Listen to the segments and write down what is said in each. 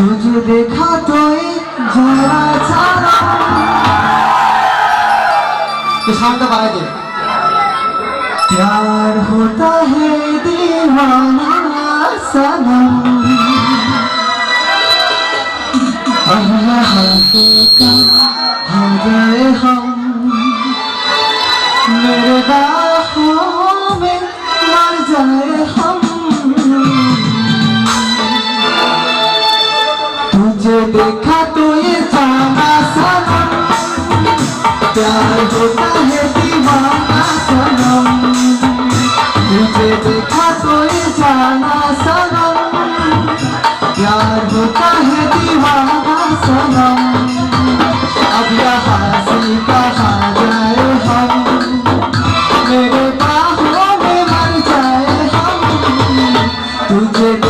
तुझे देखा तो जरा सारा तो शांत बारा दे प्यार होता है दीवाना सनम अल्लाह का हो गए हम मेरे बाप देखा तो ये साना सनम प्यार होता है दीवाना सनम तुझे देखा तो ये साना सनम प्यार होता है दीवाना सनम अब यहाँ से कहा जाए हम मेरे बाहों में मर जाए हम तुझे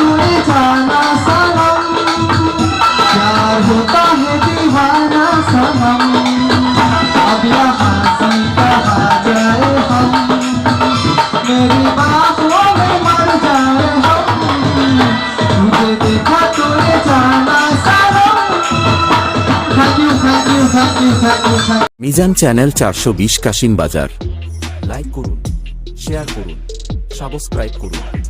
तूने जाना सनम प्यार होता है दीवाना सनम अब यहाँ से कहा जाए हम मेरी बाहों में मर जाए हम तुझे देखा तूने जाना सनम thank you thank you thank you thank you Mizan channel চারশো বিশ কাশিম বাজার লাইক করুন শেয়ার করুন সাবস্ক্রাইব করুন